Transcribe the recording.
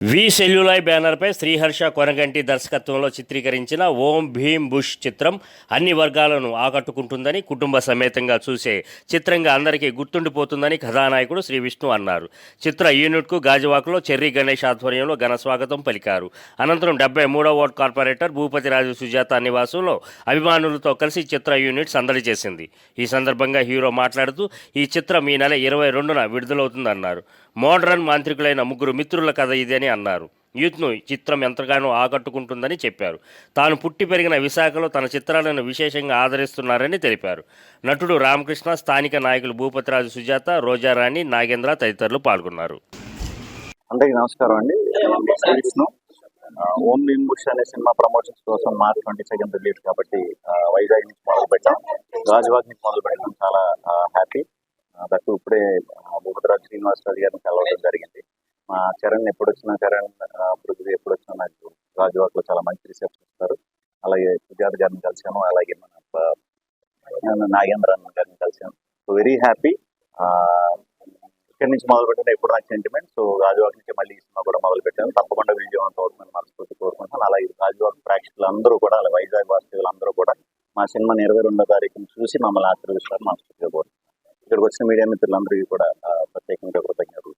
వి సెల్యులాయ్ బ్యానర్పై శ్రీహర్ష కొనగంటి దర్శకత్వంలో చిత్రీకరించిన ఓం భీమ్ బుష్ చిత్రం అన్ని వర్గాలను ఆకట్టుకుంటుందని కుటుంబ సమేతంగా చూసే చిత్రంగా అందరికీ గుర్తుండిపోతుందని కథానాయకుడు శ్రీ విష్ణు అన్నారు. చిత్ర యూనిట్కు గాజువాకలో చెర్రీ గణేష్ ఆధ్వర్యంలో ఘన స్వాగతం పలికారు. అనంతరం డెబ్బై మూడో ఓట్ కార్పొరేటర్ భూపతిరాజు సుజాత నివాసంలో అభిమానులతో కలిసి చిత్ర యూనిట్ సందడి చేసింది. ఈ సందర్భంగా హీరో మాట్లాడుతూ ఈ చిత్రం ఈ నెల ఇరవై రెండున విడుదలవుతుందన్నారు. మోడ్రన్ మాంత్రికులైన ముగ్గురు మిత్రుల కథ ఇది అని అన్నారు. యూత్ను ఈ చిత్రం ఎంతగానో ఆకట్టుకుంటుందని చెప్పారు. తాను పుట్టి పెరిగిన విశాఖలో తన చిత్రాలను విశేషంగా ఆదరిస్తున్నారని తెలిపారు. నటుడు రామకృష్ణ స్థానిక నాయకులు భూపతిరాజు సుజాత రోజారాణి నాగేంద్ర తదితరులు పాల్గొన్నారు. అందరికీ నమస్కారం అండి. విష్ణు ఓం భీమ్ అనే సినిమా ప్రమోషన్స్ కోసం మార్చ్ ట్వంటీ సెకండ్ రిలీజ్ కాబట్టి వైజాగ్ నుంచి మొదలు పెట్టాం గాజువాక్ నుంచి మొదలు పెట్టడం చాలా హ్యాపీ. దట్టు ఇప్పుడే భూపతిరాజు శ్రీనివాసరాజు గారిని కలవడం జరిగింది. మా చరణ్ ఎప్పుడు వచ్చినా చరణ్ పృథ్వీ ఎప్పుడు వచ్చినా నాకు రాజువాక్లో చాలా మంచి రిసెప్షన్ ఇస్తారు. అలాగే సుజాత గారిని కలిసాను అలాగే మన నాగేంద్ర అన్న గారిని కలిసాను సో వెరీ హ్యాపీ ఇక్కడి నుంచి మొదలు పెట్టాను ఎప్పుడు నాకు సెంటిమెంట్ సో గాజువాక్ నుంచి మళ్ళీ సినిమా కూడా మొదలు పెట్టాను తప్పకుండా విజయవంతం అవుతుందని మనస్ఫూర్తి కోరుకుంటున్నాను. అలాగే గాజువాక్ ప్రేక్షకులు అందరూ కూడా అలాగే వైజాగ్ వాస్తవులు అందరూ కూడా మా సినిమాని ఇరవై రెండో తారీఖును చూసి మమ్మల్ని ఆశీర్వదిస్తారు మనస్ఫూర్తిగా కోరుతున్నాను ఇక్కడికి వచ్చిన మీడియా మిత్రులందరికీ కూడా ప్రత్యేకంగా కృతజ్ఞతలు.